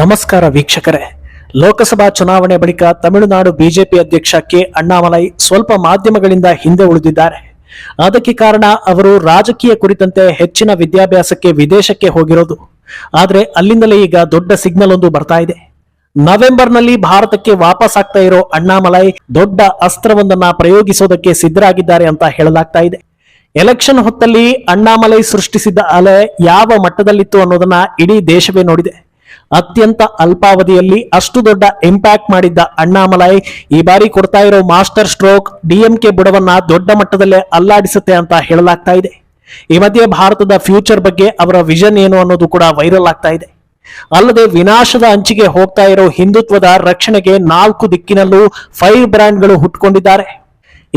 ನಮಸ್ಕಾರ ವೀಕ್ಷಕರೇ. ಲೋಕಸಭಾ ಚುನಾವಣೆ ಬಳಿಕ ತಮಿಳುನಾಡು ಬಿಜೆಪಿ ಅಧ್ಯಕ್ಷ ಕೆ ಅಣ್ಣಾಮಲೈ ಸ್ವಲ್ಪ ಮಾಧ್ಯಮಗಳಿಂದ ಹಿಂದೆ ಉಳಿದಿದ್ದಾರೆ. ಅದಕ್ಕೆ ಕಾರಣ ಅವರು ರಾಜಕೀಯ ಕುರಿತಂತೆ ಹೆಚ್ಚಿನ ವಿದ್ಯಾಭ್ಯಾಸಕ್ಕೆ ವಿದೇಶಕ್ಕೆ ಹೋಗಿರೋದು. ಆದರೆ ಅಲ್ಲಿಂದಲೇ ಈಗ ದೊಡ್ಡ ಸಿಗ್ನಲ್ ಒಂದು ಬರ್ತಾ ಇದೆ. ನವೆಂಬರ್ನಲ್ಲಿ ಭಾರತಕ್ಕೆ ವಾಪಸ್ ಆಗ್ತಾ ಇರೋ ಅಣ್ಣಾಮಲೈ ದೊಡ್ಡ ಅಸ್ತ್ರವೊಂದನ್ನ ಪ್ರಯೋಗಿಸೋದಕ್ಕೆ ಸಿದ್ಧರಾಗಿದ್ದಾರೆ ಅಂತ ಹೇಳಲಾಗ್ತಾ ಇದೆ. ಎಲೆಕ್ಷನ್ ಹೊತ್ತಲ್ಲಿ ಅಣ್ಣಾಮಲೈ ಸೃಷ್ಟಿಸಿದ್ದ ಅಲೆ ಯಾವ ಮಟ್ಟದಲ್ಲಿತ್ತು ಅನ್ನೋದನ್ನ ಇಡೀ ದೇಶವೇ ನೋಡಿದೆ. ಅತ್ಯಂತ ಅಲ್ಪಾವಧಿಯಲ್ಲಿ ಅಷ್ಟು ದೊಡ್ಡ ಇಂಪ್ಯಾಕ್ಟ್ ಮಾಡಿದ್ದ ಅಣ್ಣಾಮಲೈ ಈ ಬಾರಿ ಕೊಡ್ತಾ ಇರೋ ಮಾಸ್ಟರ್ ಸ್ಟ್ರೋಕ್ ಡಿಎಂಕೆ ಬುಡವನ್ನ ದೊಡ್ಡ ಮಟ್ಟದಲ್ಲೇ ಅಲ್ಲಾಡಿಸುತ್ತೆ ಅಂತ ಹೇಳಲಾಗ್ತಾ ಇದೆ. ಈ ಮಧ್ಯೆ ಭಾರತದ ಫ್ಯೂಚರ್ ಬಗ್ಗೆ ಅವರ ವಿಷನ್ ಏನು ಅನ್ನೋದು ಕೂಡ ವೈರಲ್ ಆಗ್ತಾ ಇದೆ. ಅಲ್ಲದೆ ವಿನಾಶದ ಅಂಚಿಗೆ ಹೋಗ್ತಾ ಇರೋ ಹಿಂದುತ್ವದ ರಕ್ಷಣೆಗೆ ನಾಲ್ಕು ದಿಕ್ಕಿನಲ್ಲೂ ಫೈವ್ ಬ್ರ್ಯಾಂಡ್ಗಳು ಹುಟ್ಕೊಂಡಿದ್ದಾರೆ.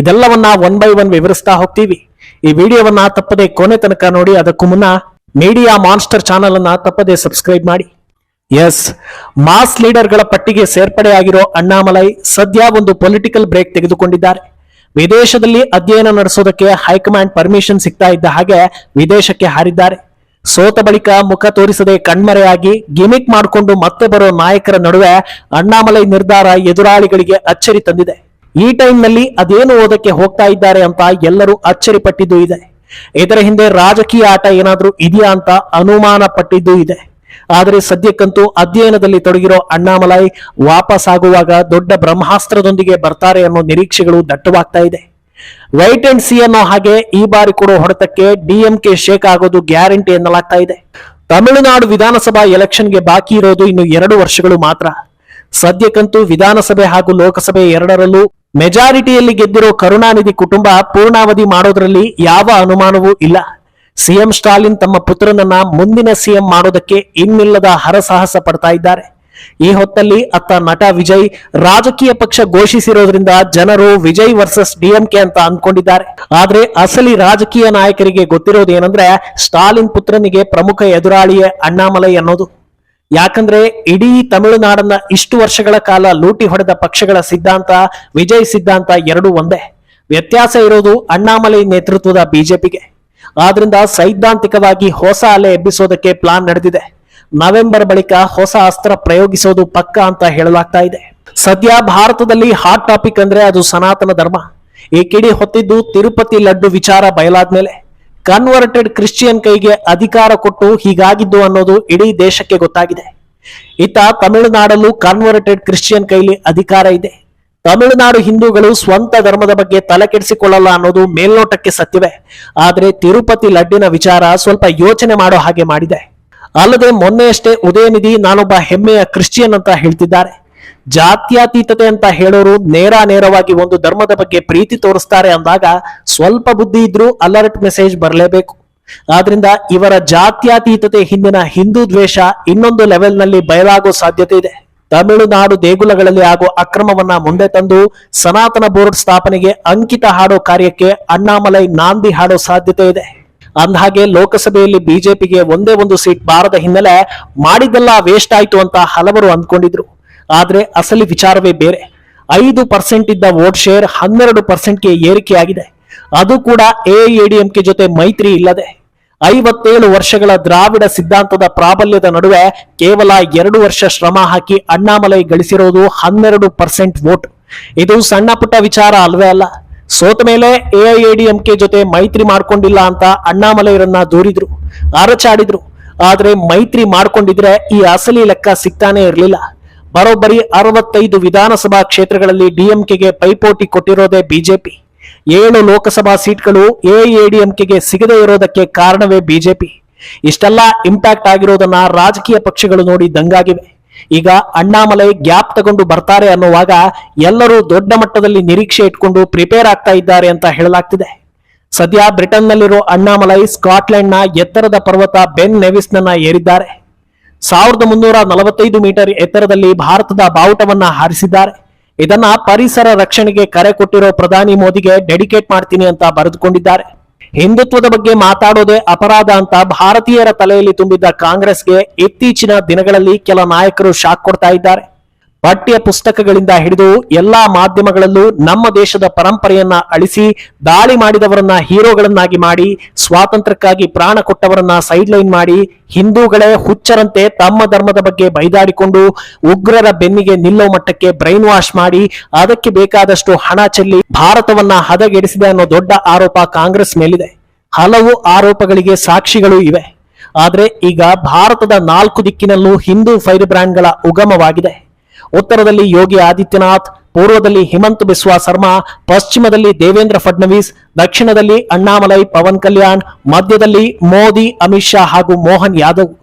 ಇದೆಲ್ಲವನ್ನ ಒನ್ ಬೈ ಒನ್ ವಿವರಿಸ್ತಾ ಹೋಗ್ತೀವಿ. ಈ ವಿಡಿಯೋವನ್ನ ತಪ್ಪದೆ ಕೊನೆ ತನಕ ನೋಡಿ, ಅದಕ್ಕೂ ಮುನ್ನ ಮೀಡಿಯಾ ಮಾನ್ಸ್ಟರ್ ಚಾನಲ್ ಅನ್ನ ತಪ್ಪದೆ ಸಬ್ಸ್ಕ್ರೈಬ್ ಮಾಡಿ. ಎಸ್ ಮಾಸ್ ಲೀಡರ್ಗಳ ಪಟ್ಟಿಗೆ ಸೇರ್ಪಡೆಯಾಗಿರೋ ಅಣ್ಣಾಮಲೈ ಸದ್ಯ ಒಂದು ಪೊಲಿಟಿಕಲ್ ಬ್ರೇಕ್ ತೆಗೆದುಕೊಂಡಿದ್ದಾರೆ. ವಿದೇಶದಲ್ಲಿ ಅಧ್ಯಯನ ನಡೆಸೋದಕ್ಕೆ ಹೈಕಮಾಂಡ್ ಪರ್ಮಿಷನ್ ಸಿಗ್ತಾ ಇದ್ದ ಹಾಗೆ ವಿದೇಶಕ್ಕೆ ಹಾರಿದ್ದಾರೆ. ಸೋತ ಬಳಿಕ ಮುಖ ತೋರಿಸದೆ ಕಣ್ಮರೆಯಾಗಿ ಗಿಮಿಕ್ ಮಾಡಿಕೊಂಡು ಮತ್ತೆ ಬರೋ ನಾಯಕರ ನಡುವೆ ಅಣ್ಣಾಮಲೈ ನಿರ್ಧಾರ ಎದುರಾಳಿಗಳಿಗೆ ಅಚ್ಚರಿ ತಂದಿದೆ. ಈ ಟೈಮ್ನಲ್ಲಿ ಅದೇನು ಓದಕ್ಕೆ ಹೋಗ್ತಾ ಇದ್ದಾರೆ ಅಂತ ಎಲ್ಲರೂ ಅಚ್ಚರಿ ಪಟ್ಟಿದ್ದು ಇದೆ. ಇದರ ಹಿಂದೆ ರಾಜಕೀಯ ಆಟ ಏನಾದರೂ ಇದೆಯಾ ಅಂತ ಅನುಮಾನ ಪಟ್ಟಿದ್ದು ಇದೆ. ಆದರೆ ಸದ್ಯಕ್ಕಂತೂ ಅಧ್ಯಯನದಲ್ಲಿ ತೊಡಗಿರೋ ಅಣ್ಣಾಮಲೈ ವಾಪಸ್ ಆಗುವಾಗ ದೊಡ್ಡ ಬ್ರಹ್ಮಾಸ್ತ್ರದೊಂದಿಗೆ ಬರ್ತಾರೆ ಅನ್ನೋ ನಿರೀಕ್ಷೆಗಳು ದಟ್ಟವಾಗ್ತಾ ಇದೆ. ವೈಟ್ ಅಂಡ್ ಸಿ ಅನ್ನೋ ಹಾಗೆ ಈ ಬಾರಿ ಕೊಡೋ ಹೊಡೆತಕ್ಕೆ ಡಿಎಂಕೆ ಶೇಕ್ ಆಗೋದು ಗ್ಯಾರಂಟಿ ಎನ್ನಲಾಗ್ತಾ ಇದೆ. ತಮಿಳುನಾಡು ವಿಧಾನಸಭಾ ಎಲೆಕ್ಷನ್ಗೆ ಬಾಕಿ ಇರೋದು ಇನ್ನು ಎರಡು ವರ್ಷಗಳು ಮಾತ್ರ. ಸದ್ಯಕ್ಕಂತೂ ವಿಧಾನಸಭೆ ಹಾಗೂ ಲೋಕಸಭೆ ಎರಡರಲ್ಲೂ ಮೆಜಾರಿಟಿಯಲ್ಲಿ ಗೆದ್ದಿರೋ ಕರುಣಾನಿಧಿ ಕುಟುಂಬ ಪೂರ್ಣಾವಧಿ ಮಾಡೋದ್ರಲ್ಲಿ ಯಾವ ಅನುಮಾನವೂ ಇಲ್ಲ. ಸಿಎಂ ಸ್ಟಾಲಿನ್ ತಮ್ಮ ಪುತ್ರನನ್ನ ಮುಂದಿನ ಸಿಎಂ ಮಾಡೋದಕ್ಕೆ ಇನ್ನಿಲ್ಲದ ಹರಸಾಹಸ ಪಡ್ತಾ ಇದ್ದಾರೆ. ಈ ಹೊತ್ತಲ್ಲಿ ಅತ್ತ ನಟ ವಿಜಯ್ ರಾಜಕೀಯ ಪಕ್ಷ ಘೋಷಿಸಿರೋದ್ರಿಂದ ಜನರು ವಿಜಯ್ ವರ್ಸಸ್ ಡಿಎಂಕೆ ಅಂತ ಅನ್ಕೊಂಡಿದ್ದಾರೆ. ಆದ್ರೆ ಅಸಲಿ ರಾಜಕೀಯ ನಾಯಕರಿಗೆ ಗೊತ್ತಿರೋದು ಏನಂದ್ರೆ ಸ್ಟಾಲಿನ್ ಪುತ್ರನಿಗೆ ಪ್ರಮುಖ ಎದುರಾಳಿಯೇ ಅಣ್ಣಾಮಲೈ ಅನ್ನೋದು. ಯಾಕಂದ್ರೆ ಇಡೀ ತಮಿಳುನಾಡನ್ನ ಇಷ್ಟು ವರ್ಷಗಳ ಕಾಲ ಲೂಟಿ ಹೊಡೆದ ಪಕ್ಷಗಳ ಸಿದ್ಧಾಂತ, ವಿಜಯ್ ಸಿದ್ಧಾಂತ ಎರಡೂ ಒಂದೇ. ವ್ಯತ್ಯಾಸ ಇರೋದು ಅಣ್ಣಾಮಲೈ ನೇತೃತ್ವದ ಬಿಜೆಪಿಗೆ. ಆದ್ರಿಂದ ಸೈದ್ಧಾಂತಿಕವಾಗಿ ಹೊಸ ಅಲೆ ಎಬ್ಬಿಸೋದಕ್ಕೆ ಪ್ಲಾನ್ ನಡೆದಿದೆ. ನವೆಂಬರ್ ಬಳಿಕ ಹೊಸ ಅಸ್ತ್ರ ಪ್ರಯೋಗಿಸೋದು ಪಕ್ಕ ಅಂತ ಹೇಳಲಾಗ್ತಾ ಇದೆ. ಸದ್ಯ ಭಾರತದಲ್ಲಿ ಹಾಟ್ ಟಾಪಿಕ್ ಅಂದ್ರೆ ಅದು ಸನಾತನ ಧರ್ಮ. ಈ ಕಿಡಿ ಹೊತ್ತಿದ್ದು ತಿರುಪತಿ ಲಡ್ಡು ವಿಚಾರ ಬಯಲಾದ್ಮೇಲೆ ಕನ್ವರ್ಟೆಡ್ ಕ್ರಿಶ್ಚಿಯನ್ ಕೈಗೆ ಅಧಿಕಾರ ಕೊಟ್ಟು ಹೀಗಾಗಿದ್ದು ಅನ್ನೋದು ಇಡೀ ದೇಶಕ್ಕೆ ಗೊತ್ತಾಗಿದೆ. ಇತ್ತ ತಮಿಳುನಾಡಲ್ಲೂ ಕನ್ವರ್ಟೆಡ್ ಕ್ರಿಶ್ಚಿಯನ್ ಕೈಲಿ ಅಧಿಕಾರ ಇದೆ. ತಮಿಳುನಾಡು ಹಿಂದೂಗಳು ಸ್ವಂತ ಧರ್ಮದ ಬಗ್ಗೆ ತಲೆ ಕೆಡಿಸಿಕೊಳ್ಳಲ್ಲ ಅನ್ನೋದು ಮೇಲ್ನೋಟಕ್ಕೆ ಸತ್ಯವೇ. ಆದರೆ ತಿರುಪತಿ ಲಡ್ಡಿನ ವಿಚಾರ ಸ್ವಲ್ಪ ಯೋಚನೆ ಮಾಡೋ ಹಾಗೆ ಮಾಡಿದೆ. ಅಲ್ಲದೆ ಮೊನ್ನೆಯಷ್ಟೇ ಉದಯನಿಧಿ ನಾನೊಬ್ಬ ಹೆಮ್ಮೆಯ ಕ್ರಿಶ್ಚಿಯನ್ ಅಂತ ಹೇಳ್ತಿದ್ದಾರೆ. ಜಾತ್ಯತೀತತೆ ಅಂತ ಹೇಳೋರು ನೇರ ನೇರವಾಗಿ ಒಂದು ಧರ್ಮದ ಬಗ್ಗೆ ಪ್ರೀತಿ ತೋರಿಸ್ತಾರೆ ಅಂದಾಗ ಸ್ವಲ್ಪ ಬುದ್ಧಿ ಇದ್ರೂ ಅಲರ್ಟ್ ಮೆಸೇಜ್ ಬರಲೇಬೇಕು. ಆದ್ರಿಂದ ಇವರ ಜಾತ್ಯಾತೀತತೆ ಹಿಂದಿನ ಹಿಂದೂ ದ್ವೇಷ ಇನ್ನೊಂದು ಲೆವೆಲ್ನಲ್ಲಿ ಬಯಲಾಗೋ ಸಾಧ್ಯತೆ ಇದೆ. ತಮಿಳುನಾಡು ದೇಗುಲಗಳಲ್ಲಿ ಆಗೋ ಅಕ್ರಮವನ್ನ ಮುಂದೆ ತಂದು ಸನಾತನ ಬೋರ್ಡ್ ಸ್ಥಾಪನೆಗೆ ಅಂಕಿತ ಹಾಡೋ ಕಾರ್ಯಕ್ಕೆ ಅಣ್ಣಾಮಲೈ ನಾಂದಿ ಹಾಡೋ ಸಾಧ್ಯತೆ ಇದೆ. ಅಂದಹಾಗೆ ಲೋಕಸಭೆಯಲ್ಲಿ ಬಿಜೆಪಿಗೆ ಒಂದೇ ಒಂದು ಸೀಟ್ ಬಾರದ ಹಿನ್ನೆಲೆ ಮಾಡಿದ್ದೆಲ್ಲ ವೇಸ್ಟ್ ಆಯ್ತು ಅಂತ ಹಲವರು ಅಂದ್ಕೊಂಡಿದ್ರು. ಆದ್ರೆ ಅಸಲಿ ವಿಚಾರವೇ ಬೇರೆ. ಐದು ಪರ್ಸೆಂಟ್ ಇದ್ದ ವೋಟ್ ಶೇರ್ ಹನ್ನೆರಡು ಪರ್ಸೆಂಟ್ಗೆ ಏರಿಕೆಯಾಗಿದೆ. ಅದು ಕೂಡ ಎಐಎಡಿಎಂಕೆ ಜೊತೆ ಮೈತ್ರಿ ಇಲ್ಲದೆ. ಐವತ್ತೇಳು ವರ್ಷಗಳ ದ್ರಾವಿಡ ಸಿದ್ಧಾಂತದ ಪ್ರಾಬಲ್ಯದ ನಡುವೆ ಕೇವಲ ಎರಡು ವರ್ಷ ಶ್ರಮ ಹಾಕಿ ಅಣ್ಣಾಮಲೈ ಗಳಿಸಿರೋದು ಹನ್ನೆರಡು ಪರ್ಸೆಂಟ್ ವೋಟ್. ಇದು ಸಣ್ಣ ಪುಟ್ಟ ವಿಚಾರ ಅಲ್ವೇ ಅಲ್ಲ. ಸೋತ ಮೇಲೆ ಎಐಎಡಿಎಂಕೆ ಜೊತೆ ಮೈತ್ರಿ ಮಾಡ್ಕೊಂಡಿಲ್ಲ ಅಂತ ಅಣ್ಣಾಮಲೈರನ್ನ ದೂರಿದ್ರು, ಅರಚಾಡಿದ್ರು. ಆದ್ರೆ ಮೈತ್ರಿ ಮಾಡ್ಕೊಂಡಿದ್ರೆ ಈ ಅಸಲಿ ಲೆಕ್ಕ ಸಿಗ್ತಾನೆ ಇರಲಿಲ್ಲ. ಬರೋಬ್ಬರಿ ಅರವತ್ತೈದು ವಿಧಾನಸಭಾ ಕ್ಷೇತ್ರಗಳಲ್ಲಿ ಡಿಎಂಕೆಗೆ ಪೈಪೋಟಿ ಕೊಟ್ಟಿರೋದೇ ಬಿಜೆಪಿ. ಏಳು ಲೋಕಸಭಾ ಸೀಟ್ಗಳು ಎಐಎಡಿಎಂಕೆಗೆ ಸಿಗದೇ ಇರೋದಕ್ಕೆ ಕಾರಣವೇ ಬಿಜೆಪಿ. ಇಷ್ಟೆಲ್ಲ ಇಂಪ್ಯಾಕ್ಟ್ ಆಗಿರೋದನ್ನ ರಾಜಕೀಯ ಪಕ್ಷಗಳು ನೋಡಿ ದಂಗಾಗಿವೆ. ಈಗ ಅಣ್ಣಾಮಲೈ ಗ್ಯಾಪ್ ತಗೊಂಡು ಬರ್ತಾರೆ ಅನ್ನುವಾಗ ಎಲ್ಲರೂ ದೊಡ್ಡ ಮಟ್ಟದಲ್ಲಿ ನಿರೀಕ್ಷೆ ಇಟ್ಕೊಂಡು ಪ್ರಿಪೇರ್ ಆಗ್ತಾ ಇದ್ದಾರೆ ಅಂತ ಹೇಳಲಾಗ್ತಿದೆ. ಸದ್ಯ ಬ್ರಿಟನ್ನಲ್ಲಿರೋ ಅಣ್ಣಾಮಲೈ ಸ್ಕಾಟ್ಲೆಂಡ್ನ ಎತ್ತರದ ಪರ್ವತ ಬೆನ್ ನೆವಿಸ್ನನ್ನ ಏರಿದ್ದಾರೆ. ಸಾವಿರದ ಮುನ್ನೂರ ನಲವತ್ತೈದು ಮೀಟರ್ ಎತ್ತರದಲ್ಲಿ ಭಾರತದ ಬಾವುಟವನ್ನ ಹಾರಿಸಿದ್ದಾರೆ. ಇದನ್ನ ಪರಿಸರ ರಕ್ಷಣೆಗೆ ಕರೆ ಕೊಟ್ಟಿರೋ ಪ್ರಧಾನಿ ಮೋದಿಗೆ ಡೆಡಿಕೇಟ್ ಮಾಡ್ತೀನಿ ಅಂತ ಬರೆದುಕೊಂಡಿದ್ದಾರೆ. ಹಿಂದುತ್ವದ ಬಗ್ಗೆ ಮಾತಾಡೋದೇ ಅಪರಾಧ ಅಂತ ಭಾರತೀಯರ ತಲೆಯಲ್ಲಿ ತುಂಬಿದ್ದ ಕಾಂಗ್ರೆಸ್ಗೆ ಇತ್ತೀಚಿನ ದಿನಗಳಲ್ಲಿ ಕೆಲ ನಾಯಕರು ಶಾಕ್ ಕೊಡ್ತಾ ಇದ್ದಾರೆ. ಪಠ್ಯ ಪುಸ್ತಕಗಳಿಂದ ಹಿಡಿದು ಎಲ್ಲಾ ಮಾಧ್ಯಮಗಳಲ್ಲೂ ನಮ್ಮ ದೇಶದ ಪರಂಪರೆಯನ್ನ ಅಳಿಸಿ, ದಾಳಿ ಮಾಡಿದವರನ್ನ ಹೀರೋಗಳನ್ನಾಗಿ ಮಾಡಿ, ಸ್ವಾತಂತ್ರ್ಯಕ್ಕಾಗಿ ಪ್ರಾಣ ಕೊಟ್ಟವರನ್ನ ಸೈಡ್ ಲೈನ್ ಮಾಡಿ, ಹಿಂದೂಗಳೇ ಹುಚ್ಚರಂತೆ ತಮ್ಮ ಧರ್ಮದ ಬಗ್ಗೆ ಬೈದಾಡಿಕೊಂಡು ಉಗ್ರರ ಬೆನ್ನಿಗೆ ನಿಲ್ಲೋ ಮಟ್ಟಕ್ಕೆ ಬ್ರೈನ್ ವಾಶ್ ಮಾಡಿ, ಅದಕ್ಕೆ ಬೇಕಾದಷ್ಟು ಹಣ ಚೆಲ್ಲಿ ಭಾರತವನ್ನ ಹದಗೆಡಿಸಿದೆ ಅನ್ನೋ ದೊಡ್ಡ ಆರೋಪ ಕಾಂಗ್ರೆಸ್ ಮೇಲಿದೆ. ಹಲವು ಆರೋಪಗಳಿಗೆ ಸಾಕ್ಷಿಗಳು ಇವೆ. ಆದರೆ ಈಗ ಭಾರತದ ನಾಲ್ಕು ದಿಕ್ಕಿನಲ್ಲೂ ಹಿಂದೂ ಫೈರ್ ಬ್ರ್ಯಾಂಡ್ಗಳ ಉಗಮವಾಗಿದೆ. ಉತ್ತರದಲ್ಲಿ ಯೋಗಿ ಆದಿತ್ಯನಾಥ್, ಪೂರ್ವದಲ್ಲಿ ಹಿಮಂತ್ ಬಿಸ್ವಾ ಶರ್ಮಾ, ಪಶ್ಚಿಮದಲ್ಲಿ ದೇವೇಂದ್ರ ಫಡ್ನವೀಸ್, ದಕ್ಷಿಣದಲ್ಲಿ ಅಣ್ಣಾಮಲೈ ಪವನ್ ಕಲ್ಯಾಣ್, ಮಧ್ಯದಲ್ಲಿ ಮೋದಿ, ಅಮಿತ್ ಶಾ ಹಾಗೂ ಮೋಹನ್ ಯಾದವ್.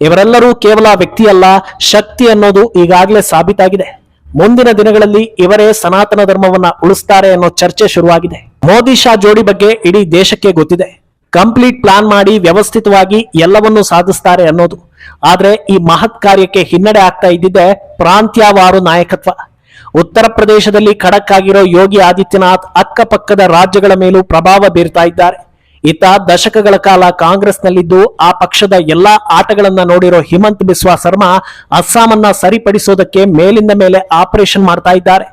ಇವರೆಲ್ಲರೂ ಕೇವಲ ವ್ಯಕ್ತಿಯಲ್ಲ, ಶಕ್ತಿ ಅನ್ನೋದು ಈಗಾಗಲೇ ಸಾಬೀತಾಗಿದೆ. ಮುಂದಿನ ದಿನಗಳಲ್ಲಿ ಇವರೇ ಸನಾತನ ಧರ್ಮವನ್ನ ಉಳಿಸ್ತಾರೆ ಅನ್ನೋ ಚರ್ಚೆ ಶುರುವಾಗಿದೆ. ಮೋದಿ ಶಾ ಜೋಡಿ ಬಗ್ಗೆ ಇಡೀ ದೇಶಕ್ಕೆ ಗೊತ್ತಿದೆ. ಕಂಪ್ಲೀಟ್ ಪ್ಲಾನ್ ಮಾಡಿ ವ್ಯವಸ್ಥಿತವಾಗಿ ಎಲ್ಲವನ್ನೂ ಸಾಧಿಸ್ತಾರೆ ಅನ್ನೋದು. ಆದರೆ ಈ ಮಹತ್ ಕಾರ್ಯಕ್ಕೆ ಹಿನ್ನಡೆ ಆಗ್ತಾ ಇದ್ದಿದ್ದೆ ಪ್ರಾಂತ್ಯವಾರು ನಾಯಕತ್ವ. ಉತ್ತರ ಪ್ರದೇಶದಲ್ಲಿ ಖಡಕ್ ಆಗಿರೋ ಯೋಗಿ ಆದಿತ್ಯನಾಥ್ ಅಕ್ಕಪಕ್ಕದ ರಾಜ್ಯಗಳ ಮೇಲೂ ಪ್ರಭಾವ ಬೀರ್ತಾ ಇದ್ದಾರೆ. ಇತ್ತ ದಶಕಗಳ ಕಾಲ ಕಾಂಗ್ರೆಸ್ನಲ್ಲಿದ್ದು ಆ ಪಕ್ಷದ ಎಲ್ಲಾ ಆಟಗಳನ್ನ ನೋಡಿರೋ ಹಿಮಂತ್ ಬಿಸ್ವಾ ಶರ್ಮಾ ಅಸ್ಸಾಮನ್ನ ಸರಿಪಡಿಸೋದಕ್ಕೆ ಮೇಲಿಂದ ಮೇಲೆ ಆಪರೇಷನ್ ಮಾಡ್ತಾ ಇದ್ದಾರೆ.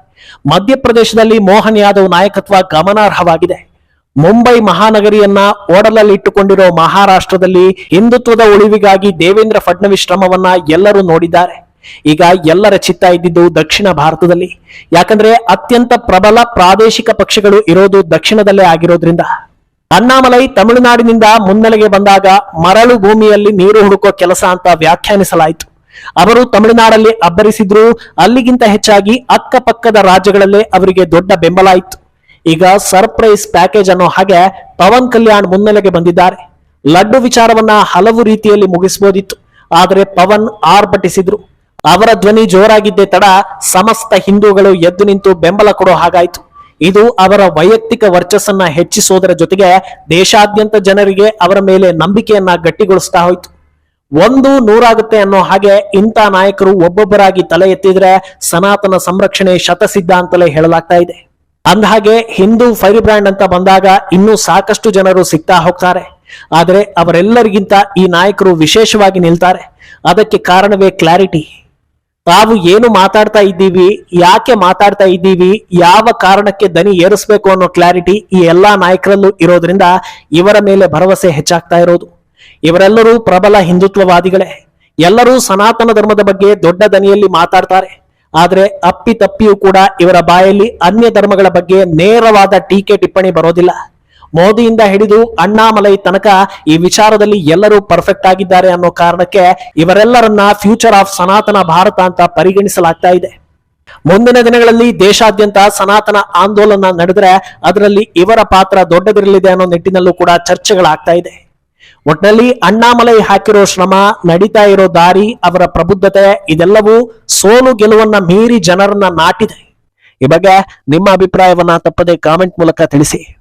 ಮಧ್ಯಪ್ರದೇಶದಲ್ಲಿ ಮೋಹನ್ ಯಾದವ್ ನಾಯಕತ್ವ ಗಮನಾರ್ಹವಾಗಿದೆ. ಮುಂಬೈ ಮಹಾನಗರಿಯನ್ನ ಓಡಲಲ್ಲಿಟ್ಟುಕೊಂಡಿರೋ ಮಹಾರಾಷ್ಟ್ರದಲ್ಲಿ ಹಿಂದುತ್ವದ ಉಳಿವಿಗಾಗಿ ದೇವೇಂದ್ರ ಫಡ್ನವೀಸ್ ಶ್ರಮವನ್ನ ಎಲ್ಲರೂ ನೋಡಿದ್ದಾರೆ. ಈಗ ಎಲ್ಲರ ಚಿತ್ತ ಇದ್ದಿದ್ದು ದಕ್ಷಿಣ ಭಾರತದಲ್ಲಿ. ಯಾಕಂದ್ರೆ ಅತ್ಯಂತ ಪ್ರಬಲ ಪ್ರಾದೇಶಿಕ ಪಕ್ಷಗಳು ಇರೋದು ದಕ್ಷಿಣದಲ್ಲೇ ಆಗಿರೋದ್ರಿಂದ. ಅಣ್ಣಾಮಲೈ ತಮಿಳುನಾಡಿನಿಂದ ಮುನ್ನೆಲೆಗೆ ಬಂದಾಗ ಮರಳು ಭೂಮಿಯಲ್ಲಿ ನೀರು ಹುಡುಕೋ ಕೆಲಸ ಅಂತ ವ್ಯಾಖ್ಯಾನಿಸಲಾಯಿತು. ಅವರು ತಮಿಳುನಾಡಲ್ಲಿ ಅಬ್ಬರಿಸಿದ್ರು, ಅಲ್ಲಿಗಿಂತ ಹೆಚ್ಚಾಗಿ ಅಕ್ಕಪಕ್ಕದ ರಾಜ್ಯಗಳಲ್ಲೇ ಅವರಿಗೆ ದೊಡ್ಡ ಬೆಂಬಲ ಇತ್ತು. ಈಗ ಸರ್ಪ್ರೈಸ್ ಪ್ಯಾಕೇಜ್ ಅನ್ನೋ ಹಾಗೆ ಪವನ್ ಕಲ್ಯಾಣ್ ಮುನ್ನೆಲೆಗೆ ಬಂದಿದ್ದಾರೆ. ಲಡ್ಡು ವಿಚಾರವನ್ನ ಹಲವು ರೀತಿಯಲ್ಲಿ ಮುಗಿಸಬಹುದಿತ್ತು ಆದರೆ ಪವನ್ ಆರ್ಭಟಿಸಿದ್ರು. ಅವರ ಧ್ವನಿ ಜೋರಾಗಿದ್ದೇ ತಡ ಸಮಸ್ತ ಹಿಂದೂಗಳು ಎದ್ದು ನಿಂತು ಬೆಂಬಲ ಕೊಡೋ ಹಾಗಾಯಿತು. ಇದು ಅವರ ವೈಯಕ್ತಿಕ ವರ್ಚಸ್ಸನ್ನ ಹೆಚ್ಚಿಸೋದರ ಜೊತೆಗೆ ದೇಶಾದ್ಯಂತ ಜನರಿಗೆ ಅವರ ಮೇಲೆ ನಂಬಿಕೆಯನ್ನ ಗಟ್ಟಿಗೊಳಿಸ್ತಾ ಹೋಯ್ತು. ಒಂದು ನೂರಾಗುತ್ತೆ ಅನ್ನೋ ಹಾಗೆ ಇಂಥ ನಾಯಕರು ಒಬ್ಬೊಬ್ಬರಾಗಿ ತಲೆ ಎತ್ತಿದ್ರೆ ಸನಾತನ ಸಂರಕ್ಷಣೆ ಶತಸಿದ್ಧ ಅಂತಲೇ ಹೇಳಲಾಗ್ತಾ ಇದೆ. ಅಂದಹಾಗೆ ಹಿಂದೂ ಫೈರ್ ಬ್ರ್ಯಾಂಡ್ ಅಂತ ಬಂದಾಗ ಇನ್ನೂ ಸಾಕಷ್ಟು ಜನರು ಸಿಗ್ತಾ ಹೋಗ್ತಾರೆ. ಆದರೆ ಅವರೆಲ್ಲರಿಗಿಂತ ಈ ನಾಯಕರು ವಿಶೇಷವಾಗಿ ನಿಲ್ತಾರೆ. ಅದಕ್ಕೆ ಕಾರಣವೇ ಕ್ಲಾರಿಟಿ. ತಾವು ಏನು ಮಾತಾಡ್ತಾ ಇದ್ದೀವಿ, ಯಾಕೆ ಮಾತಾಡ್ತಾ ಇದ್ದೀವಿ, ಯಾವ ಕಾರಣಕ್ಕೆ ದನಿ ಏರಿಸಬೇಕು ಅನ್ನೋ ಕ್ಲಾರಿಟಿ ಈ ಎಲ್ಲಾ ನಾಯಕರಲ್ಲೂ ಇರೋದ್ರಿಂದ ಇವರ ಮೇಲೆ ಭರವಸೆ ಹೆಚ್ಚಾಗ್ತಾ ಇರೋದು. ಇವರೆಲ್ಲರೂ ಪ್ರಬಲ ಹಿಂದುತ್ವವಾದಿಗಳೇ. ಎಲ್ಲರೂ ಸನಾತನ ಧರ್ಮದ ಬಗ್ಗೆ ದೊಡ್ಡ ದನಿಯಲ್ಲಿ ಮಾತಾಡ್ತಾರೆ. ಆದ್ರೆ ಅಪ್ಪಿ ತಪ್ಪಿಯೂ ಕೂಡ ಇವರ ಬಾಯಲ್ಲಿ ಅನ್ಯ ಧರ್ಮಗಳ ಬಗ್ಗೆ ನೇರವಾದ ಟೀಕೆ ಟಿಪ್ಪಣಿ ಬರೋದಿಲ್ಲ. ಮೋದಿಯಿಂದ ಹಿಡಿದು ಅಣ್ಣಾಮಲೈ ತನಕ ಈ ವಿಚಾರದಲ್ಲಿ ಎಲ್ಲರೂ ಪರ್ಫೆಕ್ಟ್ ಆಗಿದ್ದಾರೆ ಅನ್ನೋ ಕಾರಣಕ್ಕೆ ಇವರೆಲ್ಲರನ್ನ ಫ್ಯೂಚರ್ ಆಫ್ ಸನಾತನ ಭಾರತ ಅಂತ ಪರಿಗಣಿಸಲಾಗ್ತಾ ಇದೆ. ಮುಂದಿನ ದಿನಗಳಲ್ಲಿ ದೇಶಾದ್ಯಂತ ಸನಾತನ ಆಂದೋಲನ ನಡೆದ್ರೆ ಅದರಲ್ಲಿ ಇವರ ಪಾತ್ರ ದೊಡ್ಡದಿರಲಿದೆ ಅನ್ನೋ ನಿಟ್ಟಿನಲ್ಲೂ ಕೂಡ ಚರ್ಚೆಗಳಾಗ್ತಾ ಇದೆ. ಒಟ್ನಲ್ಲಿ ಅಣ್ಣಾಮಲೈ ಹಾಕಿರೋ ಶ್ರಮ ನಡೀತಾ ಇರೋ ದಾರಿ ಅವರ ಪ್ರಬುದ್ಧತೆ ಇದೆಲ್ಲವೂ ಸೋಲು ಗೆಲುವನ್ನ ಮೀರಿ ಜನರನ್ನ ನಾಟಿದೆ. ಈ ಬಗ್ಗೆ ನಿಮ್ಮ ಅಭಿಪ್ರಾಯವನ್ನ ತಪ್ಪದೆ ಕಾಮೆಂಟ್ ಮೂಲಕ ತಿಳಿಸಿ.